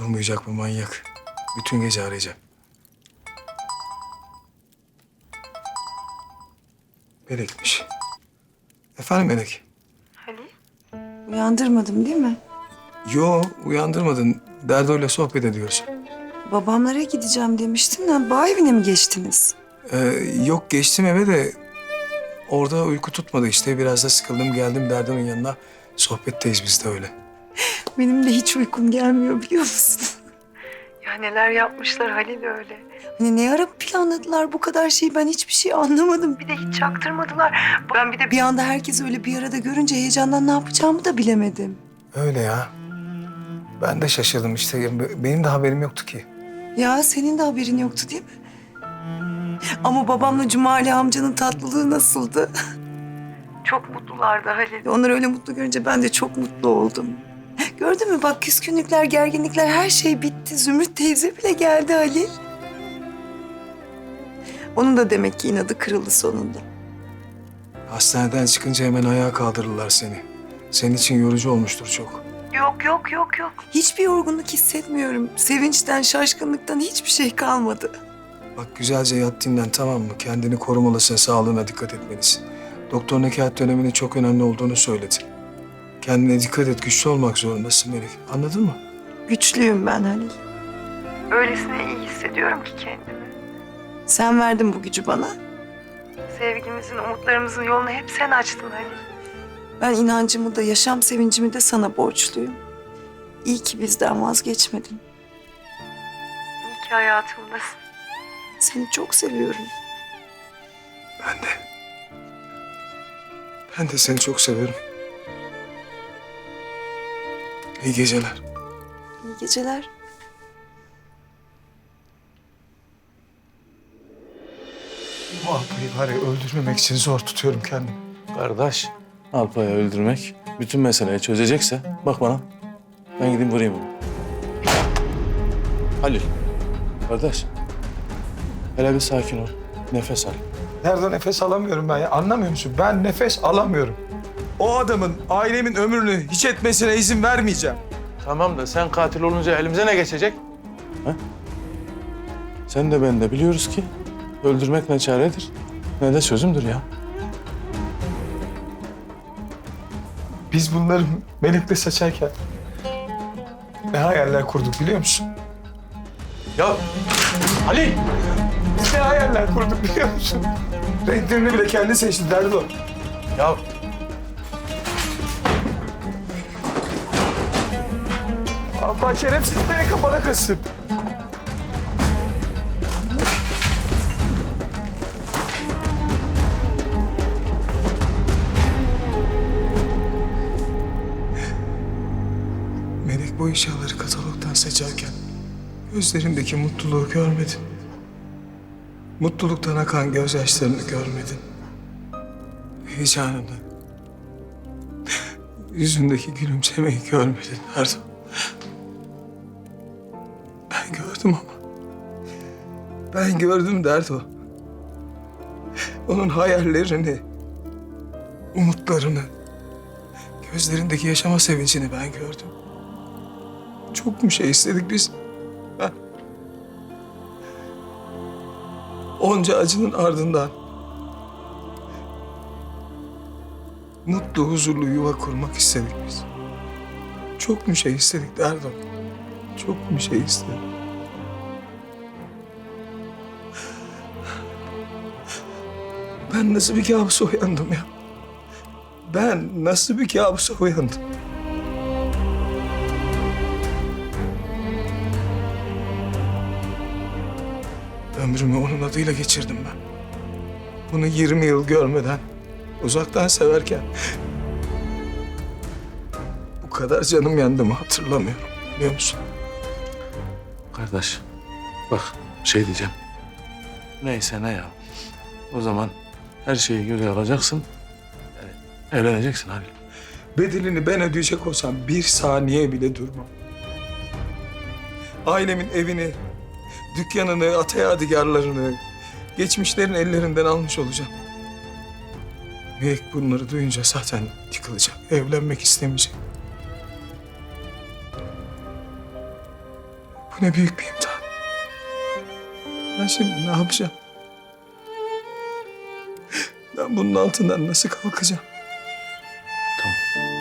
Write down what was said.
Durmayacak bu manyak. Bütün gece arayacak. Melek'miş. Efendim Melek? Uyandırmadım değil mi? Yo uyandırmadın. Derdo'yla sohbet ediyoruz. Babamlara gideceğim demiştin de bağ evine mi geçtiniz? Ee, yok geçtim eve de orada uyku tutmadı işte. Biraz da sıkıldım geldim Derdo'nun yanına. Sohbetteyiz biz de öyle. Benim de hiç uykum gelmiyor biliyor musun? Ya neler yapmışlar Halil öyle. Hani ne ara planladılar bu kadar şeyi ben hiçbir şey anlamadım. Bir de hiç çaktırmadılar. Ben bir de bir anda herkes öyle bir arada görünce heyecandan ne yapacağımı da bilemedim. Öyle ya. Ben de şaşırdım işte. Benim de haberim yoktu ki. Ya senin de haberin yoktu değil mi? Ama babamla Cumali amcanın tatlılığı nasıldı? Çok mutlulardı Halil. Onları öyle mutlu görünce ben de çok mutlu oldum. Gördün mü bak küskünlükler, gerginlikler her şey bitti. Zümrüt teyze bile geldi Halil. Onun da demek ki inadı kırıldı sonunda. Hastaneden çıkınca hemen ayağa kaldırırlar seni. Senin için yorucu olmuştur çok. Yok yok yok yok. Hiçbir yorgunluk hissetmiyorum. Sevinçten, şaşkınlıktan hiçbir şey kalmadı. Bak güzelce yat dinlen tamam mı? Kendini korumalısın, sağlığına dikkat etmelisin. Doktor nekaat döneminin çok önemli olduğunu söyledi. Kendine dikkat et, güçlü olmak zorundasın Melek. Anladın mı? Güçlüyüm ben Halil. Öylesine iyi hissediyorum ki kendimi. Sen verdin bu gücü bana. Sevgimizin, umutlarımızın yolunu hep sen açtın Halil. Ben inancımı da, yaşam sevincimi de sana borçluyum. İyi ki bizden vazgeçmedin. İyi ki hayatımdasın. Seni çok seviyorum. Ben de. Ben de seni çok severim. İyi geceler. İyi geceler. Bu Alpay'ı var ya öldürmemek için zor tutuyorum kendimi. Kardeş, Alpay'ı öldürmek bütün meseleyi çözecekse bak bana. Ben gideyim vurayım onu. Halil, kardeş. Hele bir sakin ol. Nefes al. Nerede nefes alamıyorum ben ya? Anlamıyor musun? Ben nefes alamıyorum. O adamın ailemin ömrünü hiç etmesine izin vermeyeceğim. Tamam da sen katil olunca elimize ne geçecek? Ha? Sen de ben de biliyoruz ki öldürmek ne çaredir ne de çözümdür ya. Biz bunları Melek'le seçerken ne hayaller kurduk biliyor musun? Ya Halil! Biz ne hayaller kurduk biliyor musun? Renklerini bile kendi seçti derdi o. Ya Allah şerefsiz beni kafana kıssın. Melek bu eşyaları katalogdan seçerken gözlerindeki mutluluğu görmedin. Mutluluktan akan gözyaşlarını görmedin. Heyecanını, yüzündeki gülümsemeyi görmedin Erdoğan. Ben gördüm ama. Ben gördüm derdi o. Onun hayallerini, umutlarını, gözlerindeki yaşama sevincini ben gördüm. Çok mu şey istedik biz? Onca acının ardından mutlu, huzurlu yuva kurmak istedik biz. Çok mu şey istedik derdi o. Çok mu şey istedim? Ben nasıl bir kabusa uyandım ya? Ben nasıl bir kabusa uyandım? Ömrümü onun adıyla geçirdim ben. Bunu 20 yıl görmeden, uzaktan severken... ...bu kadar canım yandı mı hatırlamıyorum biliyor musun? Kardeş bak şey diyeceğim. Neyse ne ya. O zaman her şeyi göze alacaksın. Evleneceksin Halil. Bedelini ben ödeyecek olsam bir saniye bile durmam. Ailemin evini, dükkanını, ata yadigarlarını, geçmişlerin ellerinden almış olacağım. Melek bunları duyunca zaten yıkılacak, evlenmek istemeyecek. Bu ne büyük bir imtihan. Ben şimdi ne yapacağım? Ben bunun altından nasıl kalkacağım? Tamam.